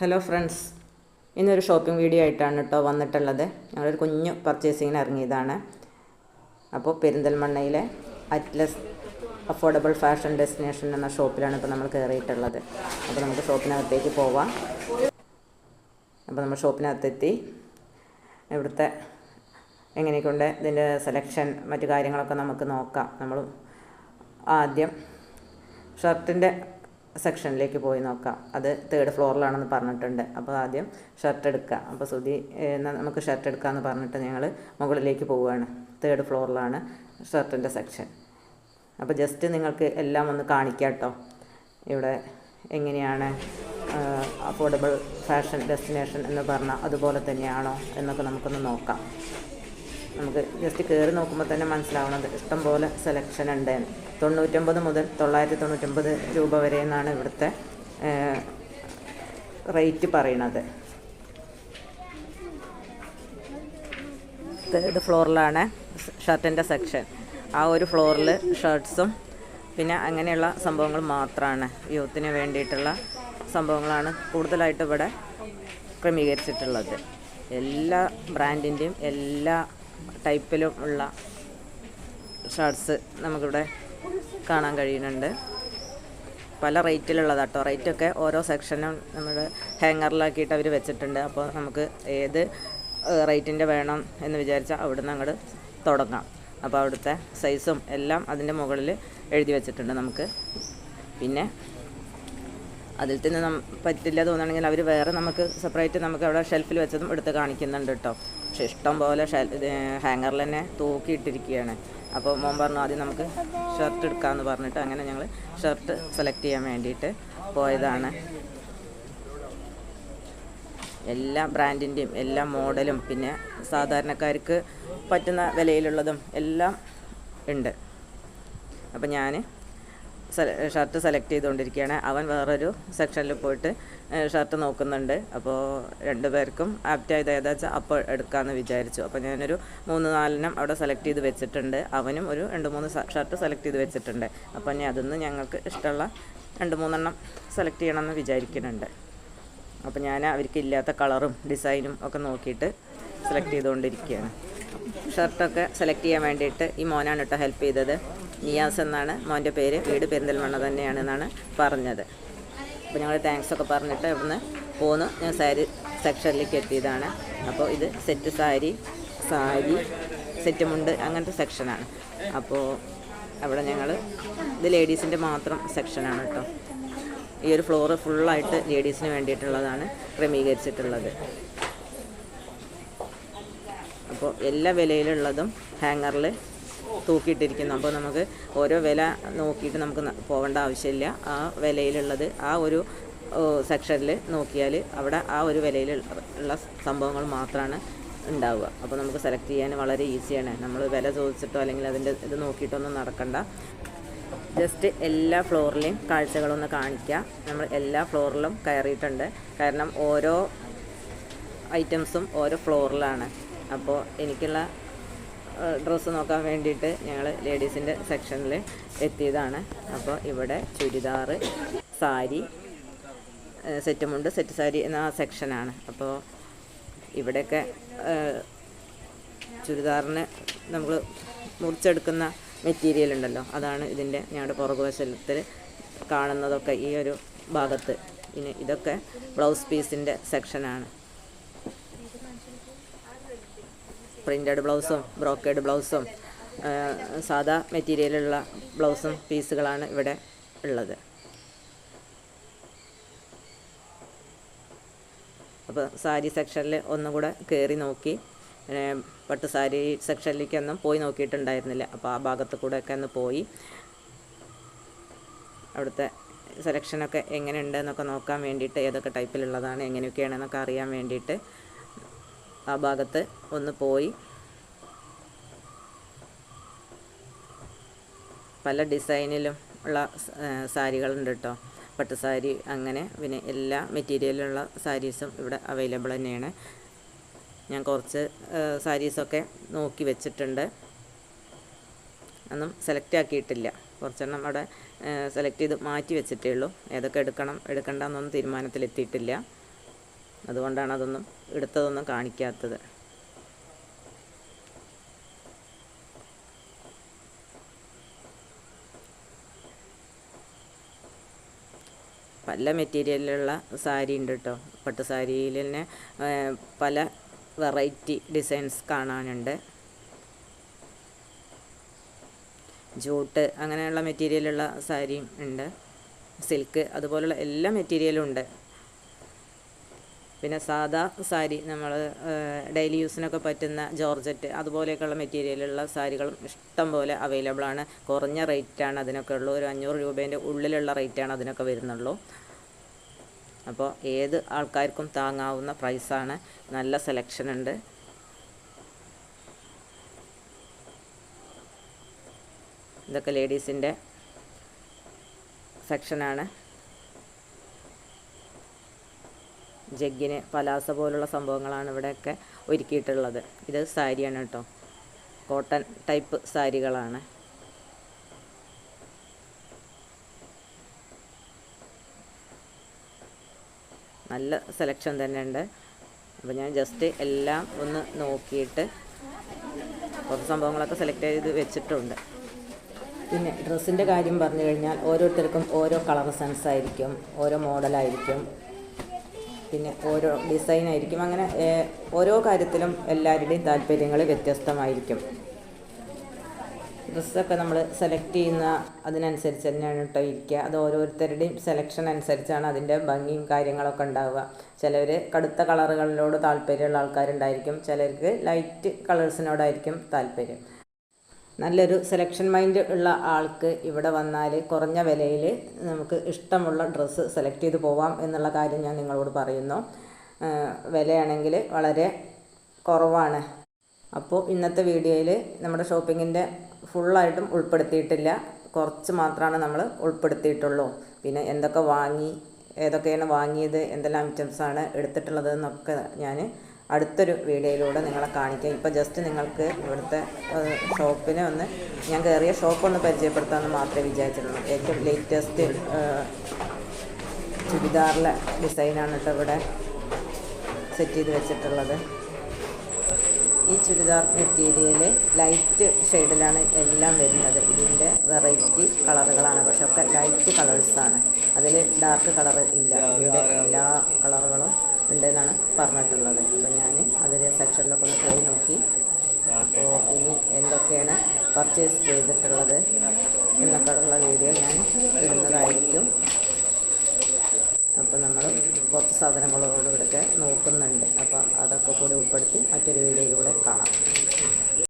Hello friends ഇന്നൊരു shopping video ആയിട്ടാണ് കേട്ടോ വന്നിട്ടുള്ളത്. ഞങ്ങളൊരു കുഞ്ഞു പർച്ചേസിങ്ങിന് ഇറങ്ങിയതാണ്. അപ്പോൾ പെരിന്തൽമണ്ണയിലെ അറ്റ്ലസ് അഫോർഡബിൾ ഫാഷൻ ഡെസ്റ്റിനേഷൻ എന്ന ഷോപ്പിലാണ് ഇപ്പോൾ നമ്മൾ കയറിയിട്ടുള്ളത് അപ്പോൾ നമുക്ക് ഷോപ്പിനകത്തേക്ക് പോവാം. അപ്പോൾ നമ്മൾ ഷോപ്പിനകത്തെത്തി ഇവിടുത്തെ എങ്ങനെയൊക്കെ ഇതിന്റെ സെലക്ഷൻ മറ്റു കാര്യങ്ങളൊക്കെ നമുക്ക് നോക്കാം. നമ്മൾ ആദ്യം ഷർട്ടിന്റെ സെക്ഷനിലേക്ക് പോയി നോക്കാം. അത് തേർഡ് ഫ്ലോറിലാണെന്ന് പറഞ്ഞിട്ടുണ്ട്. അപ്പോൾ ആദ്യം ഷർട്ട് എടുക്കുക. അപ്പോൾ സുധി നമുക്ക് ഷർട്ട് എടുക്കാമെന്ന് പറഞ്ഞിട്ട് ഞങ്ങൾ മുകളിലേക്ക് പോവുകയാണ്. തേർഡ് ഫ്ലോറിലാണ് ഷർട്ടിന്റെ സെക്ഷൻ അപ്പോൾ ജസ്റ്റ് നിങ്ങൾക്ക് എല്ലാം ഒന്ന് കാണിക്കാം കേട്ടോ. ഇവിടെ എങ്ങനെയാണ് അഫോർഡബിൾ ഫാഷൻ ഡെസ്റ്റിനേഷൻ എന്ന് പറഞ്ഞാൽ അതുപോലെ തന്നെയാണോ എന്നൊക്കെ നമുക്കൊന്ന് നോക്കാം. നമുക്ക് ജസ്റ്റ് കയറി നോക്കുമ്പോൾ തന്നെ മനസ്സിലാവുന്നത്. ഇഷ്ടം പോലെ സെലക്ഷൻ ഉണ്ട്. തൊണ്ണൂറ്റൊമ്പത് മുതൽ തൊള്ളായിരത്തി തൊണ്ണൂറ്റൊമ്പത് രൂപ വരെ എന്നാണ് ഇവിടുത്തെ റേറ്റ് പറയണത് തേർഡ് ഫ്ലോറിലാണ് ഷർട്ടിന്റെ സെക്ഷൻ ആ ഒരു ഫ്ലോറിൽ ഷർട്ട്സും പിന്നെ അങ്ങനെയുള്ള സംഭവങ്ങൾ മാത്രമാണ് യൂത്തിന് വേണ്ടിയിട്ടുള്ള സംഭവങ്ങളാണ് കൂടുതലായിട്ട് ഇവിടെ ക്രമീകരിച്ചിട്ടുള്ളത്. എല്ലാ ബ്രാൻഡിന്റെയും എല്ലാ ടൈപ്പിലും ഉള്ള ഷർട്ട്സ് നമുക്കിവിടെ കാണാൻ കഴിയുന്നുണ്ട്. പല റേറ്റിലുള്ളതാട്ടോ. റേറ്റൊക്കെ ഓരോ സെക്ഷനും നമ്മുടെ ഹാങ്ങറിലാക്കിയിട്ട് അവർ വെച്ചിട്ടുണ്ട്. അപ്പോൾ നമുക്ക് ഏത് റേറ്റിന്റെ വേണം എന്ന് വിചാരിച്ചാൽ അവിടുന്ന് അങ്ങോട്ട് തുടങ്ങാം. അപ്പോൾ അവിടുത്തെ സൈസും എല്ലാം അതിന്റെ മുകളിൽ എഴുതി വെച്ചിട്ടുണ്ട് നമുക്ക്. പിന്നെ അതിൽ തന്നെ പറ്റില്ല തോന്നുകയാണെങ്കിൽ അവർ വേറെ നമുക്ക് സെപ്പറേറ്റ് നമുക്ക് അവിടെ ഷെൽഫിൽ വെച്ചതും എടുത്ത് കാണിക്കുന്നുണ്ട് കേട്ടോ പക്ഷെ ഇഷ്ടം പോലെ ഹാങ്ങറിൽ തന്നെ തൂക്കിയിട്ടിരിക്കുകയാണ് അപ്പോൾ മോൻ പറഞ്ഞു ആദ്യം നമുക്ക് ഷർട്ട് എടുക്കാമെന്ന് പറഞ്ഞിട്ട് അങ്ങനെ ഞങ്ങൾ ഷർട്ട് സെലക്ട് ചെയ്യാൻ വേണ്ടിയിട്ട് പോയതാണ്. എല്ലാ ബ്രാൻഡിന്റെയും എല്ലാ മോഡലും പിന്നെ സാധാരണക്കാർക്ക് പറ്റുന്ന വിലയിലുള്ളതും എല്ലാം ഉണ്ട്. അപ്പം ഞാൻ ഷർട്ട് സെലക്ട് ചെയ്തുകൊണ്ടിരിക്കുകയാണ് അവൻ വേറൊരു സെക്ഷനിൽ പോയിട്ട് ഷർട്ട് നോക്കുന്നുണ്ട്. അപ്പോൾ രണ്ടു പേർക്കും ആപ്റ്റായത് ഏതാ വെച്ചാൽ അപ്പോൾ എടുക്കാമെന്ന് വിചാരിച്ചു. അപ്പോൾ ഞാനൊരു മൂന്ന് നാലിനം അവിടെ സെലക്ട് ചെയ്ത് വെച്ചിട്ടുണ്ട്. അവനും ഒരു രണ്ട് മൂന്ന് ഷർട്ട് സെലക്ട് ചെയ്ത് വെച്ചിട്ടുണ്ട്. അപ്പോൾ ഇനി അതിന്ന് ഞങ്ങൾക്ക് ഇഷ്ടമുള്ള രണ്ട് മൂന്നെണ്ണം സെലക്ട് ചെയ്യണമെന്ന് വിചാരിക്കുന്നുണ്ട്. അപ്പോൾ ഞാൻ അവർക്ക് ഇല്ലാത്ത കളറും ഡിസൈനും ഒക്കെ നോക്കിയിട്ട് സെലക്ട് ചെയ്തുകൊണ്ടിരിക്കുകയാണ് ഷർട്ടൊക്കെ സെലക്ട് ചെയ്യാൻ വേണ്ടിയിട്ട് ഈ മോനാണ് കേട്ടോ ഹെൽപ്പ് ചെയ്തത്. നിയാസ് എന്നാണ് മോന്റെ പേര്. വീട് പെരിന്തൽമണ്ണ തന്നെയാണെന്നാണ് പറഞ്ഞത്. അപ്പോൾ ഞങ്ങൾ താങ്ക്സ് ഒക്കെ പറഞ്ഞിട്ട് ഇവിടുന്ന് പോന്നു. ഞാൻ സാരി സെക്ഷനിലേക്ക് എത്തിയതാണ്. അപ്പോൾ ഇത് സെറ്റ് സാരി സാരി സെറ്റ് മുണ്ട് അങ്ങനത്തെ സെക്ഷനാണ് അപ്പോൾ അവിടെ ഞങ്ങൾ ഇത് ലേഡീസിന്റെ മാത്രം സെക്ഷനാണ് കേട്ടോ. ഈ ഒരു ഫ്ലോറ് ഫുള്ളായിട്ട് ലേഡീസിന് വേണ്ടിയിട്ടുള്ളതാണ് ക്രമീകരിച്ചിട്ടുള്ളത്. അപ്പോൾ എല്ലാ വിലയിലുള്ളതും ഹാങ്ങറിൽ തൂക്കിയിട്ടിരിക്കുന്നു. അപ്പോൾ നമുക്ക് ഓരോ വില നോക്കിയിട്ട് നമുക്ക് പോകേണ്ട ആവശ്യമില്ല. ആ വിലയിലുള്ളത് ആ ഒരു സെക്ഷനിൽ നോക്കിയാൽ അവിടെ ആ ഒരു വിലയിൽ ഉള്ള സംഭവങ്ങൾ മാത്രമാണ് ഉണ്ടാവുക. അപ്പോൾ നമുക്ക് സെലക്ട് ചെയ്യാൻ വളരെ ഈസിയാണ്. നമ്മൾ വില ചോദിച്ചിട്ടോ അല്ലെങ്കിൽ അതിന്റെ ഇത് നോക്കിയിട്ടൊന്നും നടക്കണ്ട. ജസ്റ്റ് എല്ലാ ഫ്ലോറിലെയും കാഴ്ചകളൊന്ന് കാണിക്കുക നമ്മൾ എല്ലാ ഫ്ലോറിലും കയറിയിട്ടുണ്ട്. കാരണം ഓരോ ഐറ്റംസും ഓരോ ഫ്ലോറിലാണ്. അപ്പോൾ എനിക്കുള്ള ഡ്രസ്സ് നോക്കാൻ വേണ്ടിയിട്ട് ഞങ്ങൾ ലേഡീസിന്റെ സെക്ഷനിൽ എത്തിയതാണ്. അപ്പോൾ ഇവിടെ ചുരിദാറ് സാരി സെറ്റുമുണ്ട്. സെറ്റ് സാരി എന്ന ആ സെക്ഷനാണ്. അപ്പോൾ ഇവിടെയൊക്കെ ചുരിദാറിന് നമ്മൾ മുറിച്ചെടുക്കുന്ന മെറ്റീരിയൽ ഉണ്ടല്ലോ. അതാണ് ഇതിന്റെ ഞങ്ങളുടെ പുറകുവശത്തിൽ കാണുന്നതൊക്കെ ഈ ഒരു ഭാഗത്ത്. ഇനി ഇതൊക്കെ ബ്ലൗസ് പീസിന്റെ സെക്ഷനാണ്. പ്രിന്റഡ് ബ്ലൗസും ബ്രോക്കേഡ് ബ്ലൗസും സാധാ മെറ്റീരിയലുള്ള ബ്ലൗസും പീസുകളാണ് ഇവിടെ ഉള്ളത്. അപ്പോൾ സാരി സെക്ഷനിൽ ഒന്നും കൂടെ കയറി നോക്കി. പട്ട് സാരി സെക്ഷനിലേക്കൊന്നും പോയി നോക്കിയിട്ടുണ്ടായിരുന്നില്ല. അപ്പോൾ ആ ഭാഗത്ത് ഒക്കെ ഒന്ന് പോയി. അവിടുത്തെ സെലക്ഷനൊക്കെ എങ്ങനെയുണ്ട് എന്നൊക്കെ നോക്കാൻ വേണ്ടിയിട്ട് ഏതൊക്കെ ടൈപ്പിലുള്ളതാണ് എങ്ങനെയൊക്കെയാണെന്നൊക്കെ അറിയാൻ വേണ്ടിയിട്ട് ആ ഭാഗത്ത് ഒന്ന് പോയി. പല ഡിസൈനിലും ഉള്ള സാരികളുണ്ട് കേട്ടോ പട്ടുസാരി അങ്ങനെ പിന്നെ എല്ലാ മെറ്റീരിയലിലുള്ള സാരീസും ഇവിടെ അവൈലബിൾ തന്നെയാണ്. ഞാൻ കുറച്ച് സാരീസൊക്കെ നോക്കി വെച്ചിട്ടുണ്ട്. ഒന്നും സെലക്ട് ആക്കിയിട്ടില്ല. കുറച്ചെണ്ണം അവിടെ സെലക്ട് ചെയ്ത് മാറ്റി വെച്ചിട്ടേ ഉള്ളൂ. ഏതൊക്കെ എടുക്കണം എടുക്കണ്ടെന്നൊന്നും തീരുമാനത്തിലെത്തിയിട്ടില്ല. അതുകൊണ്ടാണ് അതൊന്നും എടുത്തതൊന്നും കാണിക്കാത്തത്. പല മെറ്റീരിയലിലുള്ള സാരി ഉണ്ട് കേട്ടോ പട്ട് സാരിയിൽ തന്നെ പല വെറൈറ്റി ഡിസൈൻസ് കാണാനുണ്ട്. ജൂട്ട് അങ്ങനെയുള്ള മെറ്റീരിയലുള്ള സാരിയും ഉണ്ട്. സിൽക്ക് അതുപോലുള്ള എല്ലാ മെറ്റീരിയലും ഉണ്ട്. പിന്നെ സാദാ സാരി നമ്മൾ ഡെയിലി യൂസിനൊക്കെ പറ്റുന്ന ജോർജറ്റ് അതുപോലെയൊക്കെയുള്ള മെറ്റീരിയലുള്ള സാരികളും ഇഷ്ടം പോലെ അവൈലബിൾ ആണ്. കുറഞ്ഞ റേറ്റാണ് അതിനൊക്കെ ഉള്ളൂ. ഒരു അഞ്ഞൂറ് രൂപേന്റെ ഉള്ളിലുള്ള റേറ്റാണ് അതിനൊക്കെ വരുന്നുള്ളൂ. അപ്പോൾ ഏത് ആൾക്കാർക്കും താങ്ങാവുന്ന പ്രൈസാണ് നല്ല സെലക്ഷൻ ഉണ്ട്. ഇതൊക്കെ ലേഡീസിന്റെ സെക്ഷനാണ് ജഗ്ഗിന് പലാസ പോലുള്ള സംഭവങ്ങളാണ് ഇവിടെയൊക്കെ ഒരുക്കിയിട്ടുള്ളത്. ഇത് സാരിയാണ് കേട്ടോ. കോട്ടൺ ടൈപ്പ് സാരികളാണ്. നല്ല സെലക്ഷൻ തന്നെ ഉണ്ട് അപ്പോൾ ഞാൻ ജസ്റ്റ് എല്ലാം ഒന്ന് നോക്കിയിട്ട് കുറച്ച് സംഭവങ്ങളൊക്കെ സെലക്ട് ചെയ്ത് വെച്ചിട്ടുണ്ട്. പിന്നെ ഡ്രസ്സിന്റെ കാര്യം പറഞ്ഞു കഴിഞ്ഞാൽ ഓരോരുത്തർക്കും ഓരോ കളർ സെൻസ് ആയിരിക്കും ഓരോ മോഡലായിരിക്കും പിന്നെ ഓരോ ഡിസൈനായിരിക്കും അങ്ങനെ ഓരോ കാര്യത്തിലും എല്ലാവരുടെയും താല്പര്യങ്ങൾ വ്യത്യസ്തമായിരിക്കും. ഡ്രസ്സൊക്കെ നമ്മൾ സെലക്ട് ചെയ്യുന്ന അതിനനുസരിച്ച് തന്നെയാണ് കേട്ടോ ഇരിക്കുക. അത് ഓരോരുത്തരുടെയും സെലക്ഷൻ അനുസരിച്ചാണ് അതിന്റെ ഭംഗിയും കാര്യങ്ങളൊക്കെ ഉണ്ടാവുക. ചിലർ കടുത്ത കളറുകളിലോട് താല്പര്യമുള്ള ആൾക്കാരുണ്ടായിരിക്കും. ചിലർക്ക് ലൈറ്റ് കളേഴ്സിനോടായിരിക്കും താല്പര്യം. നല്ലൊരു സെലക്ഷൻ മൈൻഡ് ഉള്ള ആൾക്ക് ഇവിടെ വന്നാൽ കുറഞ്ഞ വിലയിൽ നമുക്ക് ഇഷ്ടമുള്ള ഡ്രസ്സ് സെലക്ട് ചെയ്ത് പോവാം എന്നുള്ള കാര്യം ഞാൻ നിങ്ങളോട് പറയുന്നു. വിലയാണെങ്കിൽ വളരെ കുറവാണ്. അപ്പോൾ ഇന്നത്തെ വീഡിയോയിൽ നമ്മുടെ ഷോപ്പിങ്ങിന്റെ ഫുള്ളായിട്ടും ഉൾപ്പെടുത്തിയിട്ടില്ല. കുറച്ച് മാത്രമാണ് നമ്മൾ ഉൾപ്പെടുത്തിയിട്ടുള്ളൂ. പിന്നെ എന്തൊക്കെ വാങ്ങി ഏതൊക്കെയാണ് വാങ്ങിയത് എന്തെല്ലാം ഐറ്റംസാണ് എടുത്തിട്ടുള്ളത് എന്നൊക്കെ ഞാൻ അടുത്തൊരു വീഡിയോയിലൂടെ നിങ്ങളെ കാണിക്കാം. ഇപ്പോൾ ജസ്റ്റ് നിങ്ങൾക്ക് ഇവിടുത്തെ ഷോപ്പിനെ ഒന്ന് ഞാൻ കയറിയ ഷോപ്പ് ഒന്ന് പരിചയപ്പെടുത്താമെന്ന് മാത്രമേ വിചാരിച്ചിട്ടുള്ളൂ. ഏറ്റവും ലേറ്റസ്റ്റ് ചുരിദാറിലെ ഡിസൈനാണ് കേട്ടോ ഇവിടെ സെറ്റ് ചെയ്ത് വെച്ചിട്ടുള്ളത്. ഈ ചുരിദാർ മെറ്റീരിയൽ ലൈറ്റ് ഷെയ്ഡിലാണ് എല്ലാം വരുന്നത്. ഇതിന്റെ വെറൈറ്റി കളറുകളാണ്. പക്ഷെ ഒക്കെ ലൈറ്റ് കളേഴ്സാണ് അതിൽ ഡാർക്ക് കളർ ഇല്ല. എല്ലാ കളറുകളും ഉണ്ടെന്നാണ് പറഞ്ഞിട്ടുള്ളത്. അപ്പോൾ ഞാൻ അതൊരു സെക്ഷനിലൊക്കെ ഒന്ന് പോയി നോക്കി. അപ്പോൾ ഇനി എന്തൊക്കെയാണ് പർച്ചേസ് ചെയ്തിട്ടുള്ളത് എന്നൊക്കെ ഉള്ള വീഡിയോ ഞാൻ ഇടുന്നതായിരിക്കും. അപ്പോൾ നമ്മൾ കുറച്ച് സാധനങ്ങളോട് ഇവിടെയൊക്കെ നോക്കുന്നുണ്ട്. അപ്പോൾ അതൊക്കെ കൂടി ഉൾപ്പെടുത്തി മറ്റൊരു വീഡിയോയിലൂടെ കാണാം.